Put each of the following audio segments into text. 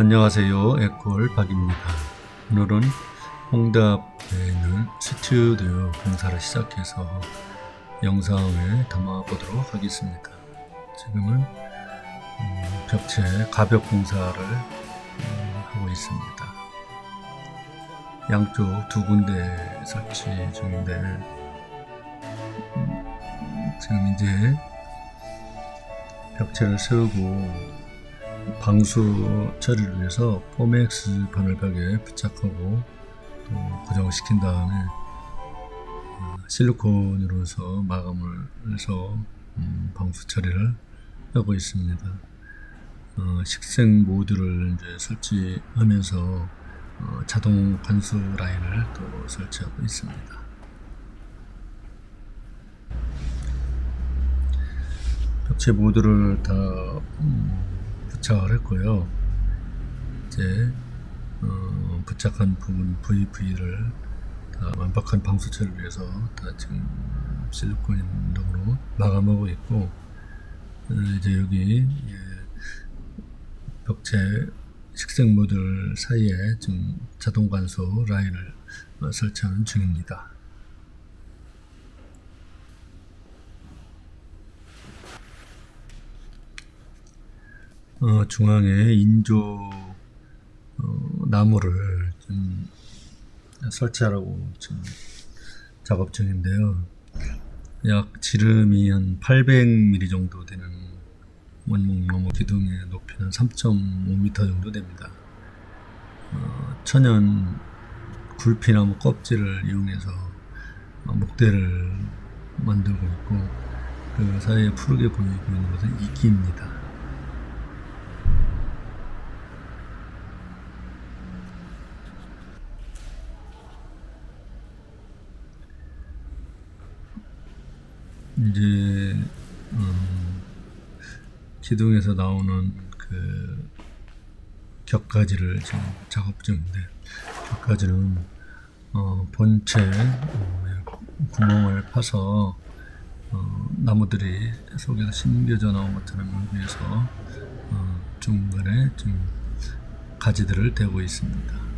안녕하세요. 에콜 박입니다. 오늘은 홍대 앞에 있는 스튜디오 공사를 시작해서 영상을 담아보도록 하겠습니다. 지금은 음, 벽체 가벽 공사를 음, 하고 있습니다. 양쪽 두 군데 설치 중인데 음, 지금 이제 벽체를 세우고 방수 처리를 위해서 포맥스 바늘벽에 부착하고 또 고정시킨 다음에 어, 실리콘으로서 마감을 해서 음, 방수 처리를 하고 있습니다. 어, 식생 모듈을 이제 설치하면서 어, 자동 관수 라인을 또 설치하고 있습니다. 벽체 모듈을 다 음, 부착을 했고요. 이제 어, 부착한 부분 VV를 다 완벽한 방수 처리를 위해서 다 지금 실리콘으로 마감하고 있고 어, 이제 여기 예, 벽체 식생 모듈 사이에 지금 자동 관수 라인을 어, 설치하는 중입니다. 어, 중앙에 인조 어, 나무를 좀 설치하라고 지금 작업 중인데요. 약 지름이 한 800mm 정도 되는 원목 나무 기둥의 높이는 3.5m 정도 됩니다. 어, 천연 굴피나무 껍질을 이용해서 어, 목대를 만들고 있고 그 사이에 푸르게 보이고 있는 것은 이끼입니다. 이제 음, 기둥에서 나오는 그 격가지를 지금 작업 중인데 격가지는 어, 본체 어, 구멍을 파서 어, 나무들이 속에서 심겨져 나온 것처럼 연구해서 어, 중간에 지금 가지들을 대고 있습니다.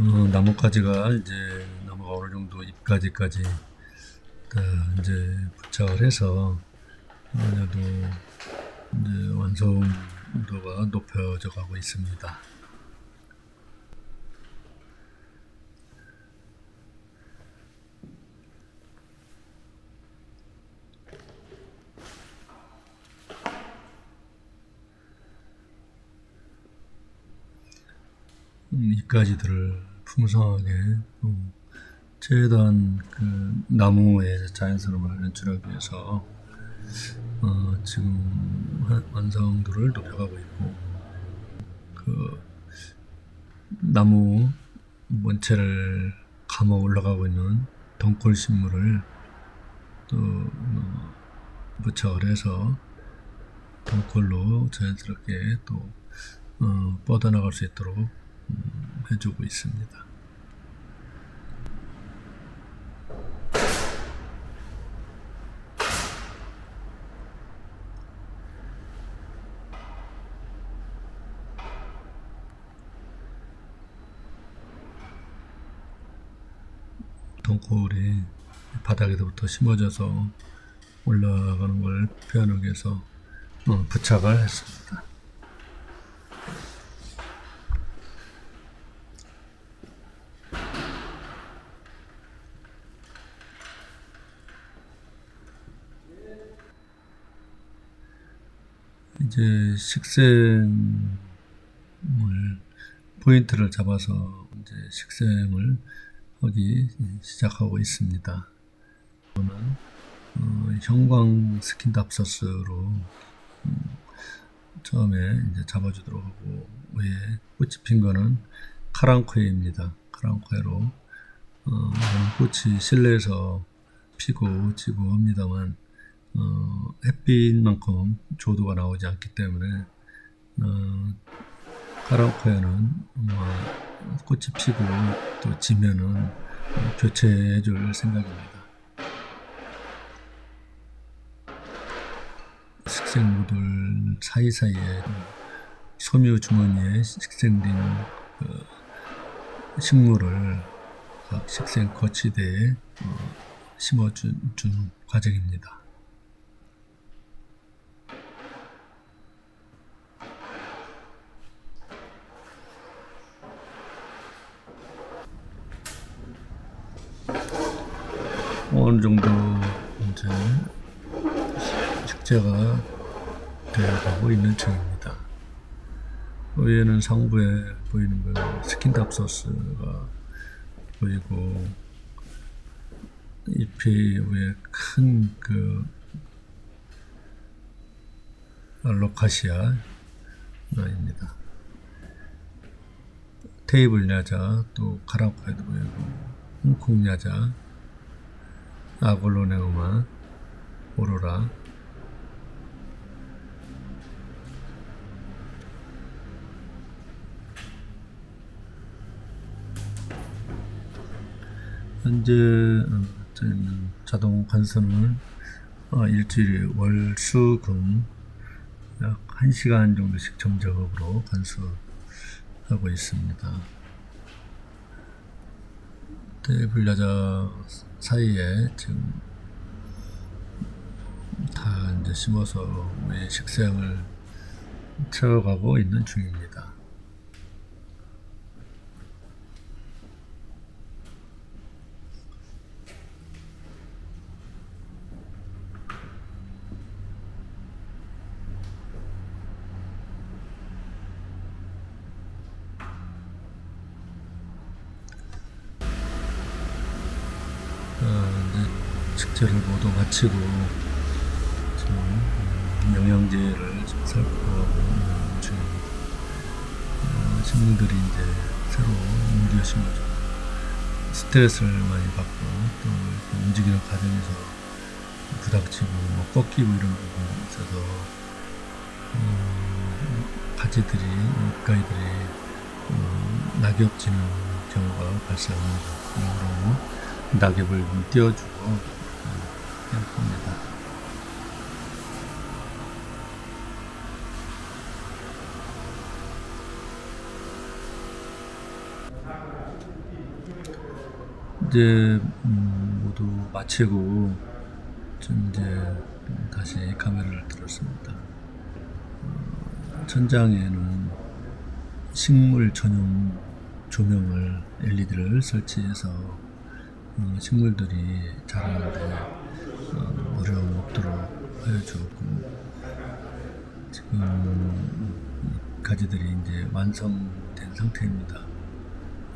어, 나뭇가지가 이제 나무가 어느 정도 잎가지까지 다 이제 부착을 해서 아무래도 이제 완성도가 높여져 가고 있습니다. 음, 이까지들을 풍성하게 음, 최대한 그 나무의 자연스러움을 연출하기 위해서 어, 지금 한- 완성도를 높여가고 있고 그 나무 원체를 감아 올라가고 있는 덩굴 식물을 또 어, 부착을 해서 덩굴로 자연스럽게 또 어, 뻗어나갈 수 있도록 음, 해주고 있습니다. 덩굴이 바닥에서부터 심어져서 올라가는 걸 표현하기 위해서 어, 부착을 했습니다. 이제 식생을 포인트를 잡아서 이제 식생을 하기 시작하고 있습니다. 저는 어, 형광 스킨 답서스로 음, 처음에 이제 잡아주도록 하고 위에 꽃이 핀 거는 카랑코에입니다. 카랑코에로 어, 꽃이 실내에서 피고 지고 합니다만 어, 햇빛만큼 조도가 나오지 않기 때문에 어, 카라오케는 뭐 꽃이 피고 또 지면은 교체해 줄 생각입니다. 식생모들 사이사이에 섬유 주머니에 식생된 그 식물을 각 식생 거치대에 어, 심어준 준 과정입니다. 어느 정도 이제 식재가 되어가고 있는 중입니다. 위에는 상부에 보이는 건 스킨답 소스가 보이고 잎이 위에 큰그 알로카시아입니다. 테이블 야자 또 카라오카에도 보이고 홍콩 야자 아골로네오마 오로라 현재 어, 저희는 자동 관선을 어, 일주일에 월, 수, 금 약 1시간 정도씩 점적으로 관수하고 있습니다. 테이블 야자 사이에 지금 다 이제 심어서 우리 식생을 채워가고 있는 중입니다. 어, 이제 식재를 모두 마치고 지금 음, 영양제를 좀 살펴보고. 어, 식물들이 이제 새로 옮겨 심어져 스트레스를 많이 받고 또 움직이는 과정에서 부닥치고 뭐 꺾이고 이런 부분이 있어서 어, 가지들이 가위들이 어, 낙엽 지는 경우가 발생합니다. 그러므로 낙엽을 좀 띄워주고 어, 합니다. 이제 음, 모두 마치고 좀 이제 다시 카메라를 들었습니다. 어, 천장에는 식물 전용 조명을 LED를 설치해서 어, 식물들이 자라는 가지들이 이제 완성된 상태입니다.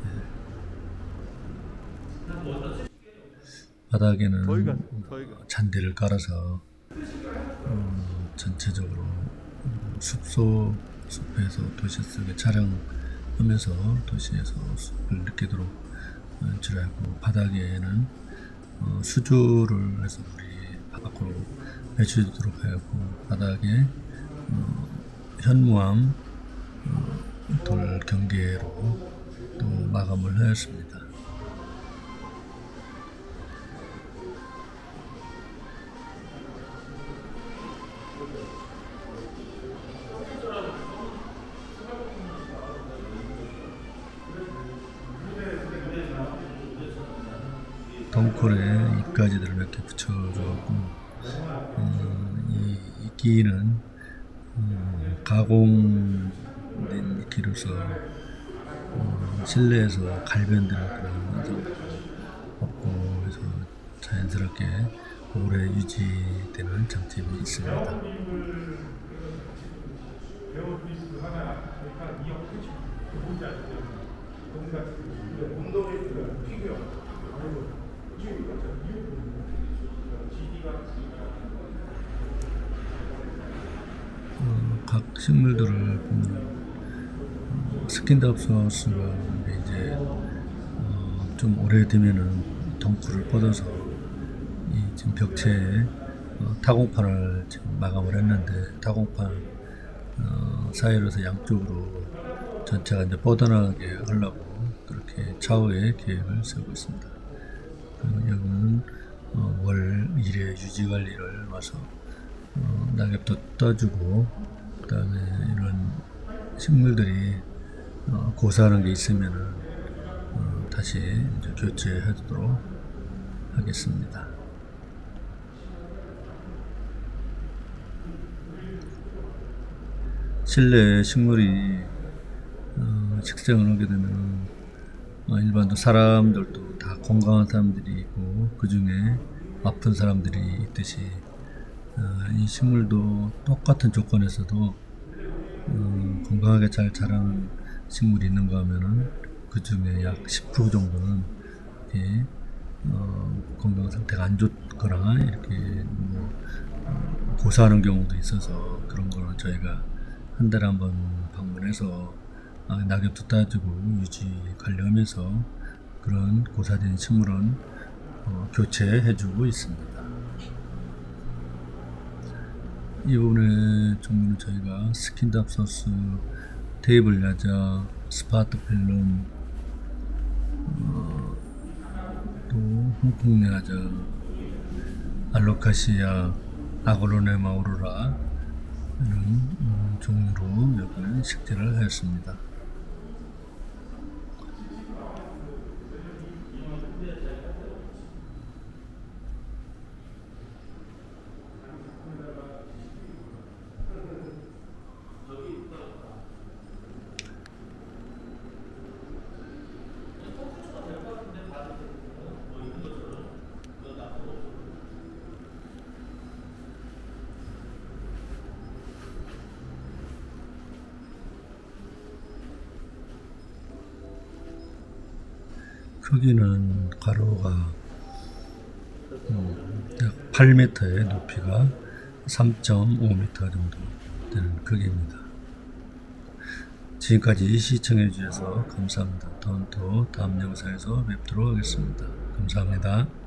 예. 바닥에는 잔디를 깔아서 어, 전체적으로 어, 숲속 숲에서 도시 속에 촬영하면서 도시에서 숲을 느끼도록 어, 연출하고 바닥에는 어, 수조를 해서 물이 바닥으로 배출되도록 하였고 바닥에 어, 현무암 어, 돌 경계로 또 마감을 하였습니다. 덩굴에 잎가지들을 몇 개 붙여주었고 음, 이 이 끼는 음, 가공된 이끼로서 음, 실내에서 갈변되는 그런 현상도 없고 그래서 자연스럽게 오래 유지되는 장점이 있습니다. 어, 각 식물들을 보면 어, 스킨답 소스가 이제 어, 좀 오래되면은 덩쿨을 뻗어서 이 지금 벽체에 어, 타공판을 지금 마감을 했는데 타공판 어, 사이로서 양쪽으로 전체가 이제 뻗어나가게 하려고 그렇게 차후에 계획을 세우고 있습니다. 여기는 어, 월 1회 유지 관리를 와서 어, 낙엽도 떠주고 그다음에 이런 식물들이 어, 고사하는 게 있으면은 어, 다시 이제 교체하도록 하겠습니다. 실내 식물이 어, 식생을 하게 되면 어, 일반도 사람들도 다 건강한 사람들이 있고 그 중에 아픈 사람들이 있듯이 어, 이 식물도 똑같은 조건에서도 어, 건강하게 잘 자라는 식물이 있는가 하면은 그 중에 약 10% 정도는 이렇게 어, 건강 상태가 안 좋거나 이렇게 뭐 어, 고사하는 경우도 있어서 그런 거는 저희가 한 달에 한 번 방문해서 아, 낙엽도 따주고 유지 관리하면서 그런 고사된 식물은 어, 교체해주고 있습니다. 이번에 종류는 저희가 스킨답 소스, 테이블 야자, 스파트 필름, 어, 또 홍콩 야자, 알로카시아, 아그로네마 오로라 이런 음, 종류로 여기는 식재를 하였습니다. 크기는 가로가 음, 약 8m에 높이가 3.5m 정도 되는 크기입니다. 지금까지 시청해 주셔서 감사합니다. 다음 또 다음 영상에서 뵙도록 하겠습니다. 감사합니다.